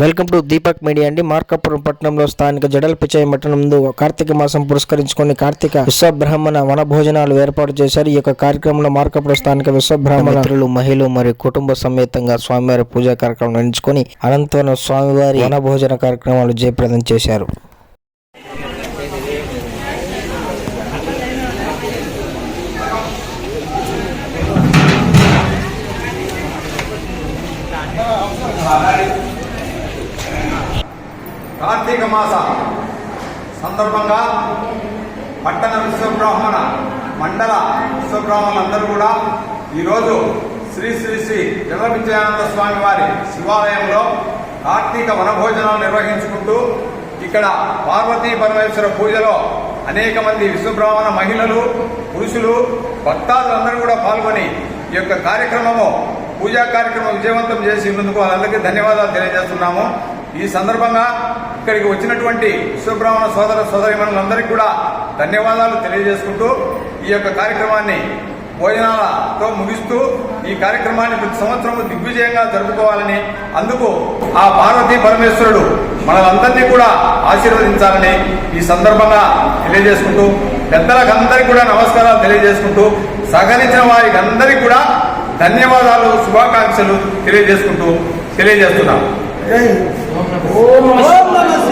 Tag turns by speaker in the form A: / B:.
A: Welcome to Deepak media అండి. మార్కాపురం పట్టణంలో స్థానిక జడల పిచాయి నందు కార్తీక మాసం పురస్కరించుకొని కార్తీక విశ్వబ్రాహ్మణ వన భోజనాలు ఏర్పాటు చేశారు. ఈ యొక్క కార్యక్రమంలో మార్కాపురం స్థానిక విశ్వబ్రాహ్మణులు మహిళలు మరియు కుటుంబ సమేతంగా స్వామివారి పూజా కార్యక్రమం నిర్వహించుకొని అనంతరం స్వామివారి వన భోజన కార్యక్రమాలు జయప్రదం చేశారు.
B: కార్తీక మాస సందర్భంగా పట్టణ విశ్వబ్రాహ్మణ మండల విశ్వబ్రాహ్మణులందరూ కూడా ఈరోజు శ్రీ శ్రీ శ్రీ జగవిద్యానంద స్వామి వారి శివాలయంలో కార్తీక వనభోజనాలు నిర్వహించుకుంటూ ఇక్కడ పార్వతీ పరమేశ్వర పూజలో అనేక మంది విశ్వబ్రాహ్మణ మహిళలు పురుషులు భక్తాదులందరూ కూడా పాల్గొని ఈ యొక్క కార్యక్రమము పూజా కార్యక్రమం విజయవంతం చేసి ఉన్నందుకు వాళ్ళందరికీ ధన్యవాదాలు తెలియజేస్తున్నాము. ఈ సందర్భంగా ఇక్కడికి వచ్చినటువంటి విశ్వబ్రాహ్మణ సోదర సోదరిమణులందరికీ కూడా ధన్యవాదాలు తెలియజేసుకుంటూ ఈ యొక్క కార్యక్రమాన్ని భోజనాలతో ముగిస్తూ ఈ కార్యక్రమాన్ని ప్రతి సంవత్సరం దిగ్విజయంగా జరుపుకోవాలని అందుకు ఆ పార్వతీ పరమేశ్వరుడు మనలందరినీ కూడా ఆశీర్వదించాలని ఈ సందర్భంగా తెలియజేసుకుంటూ పెద్దలకు అందరికీ కూడా నమస్కారాలు తెలియజేసుకుంటూ సహకరించిన వారికి అందరికీ కూడా ధన్యవాదాలు శుభాకాంక్షలు తెలియజేసుకుంటూ తెలియజేస్తున్నాం.
C: Vamos, vamos.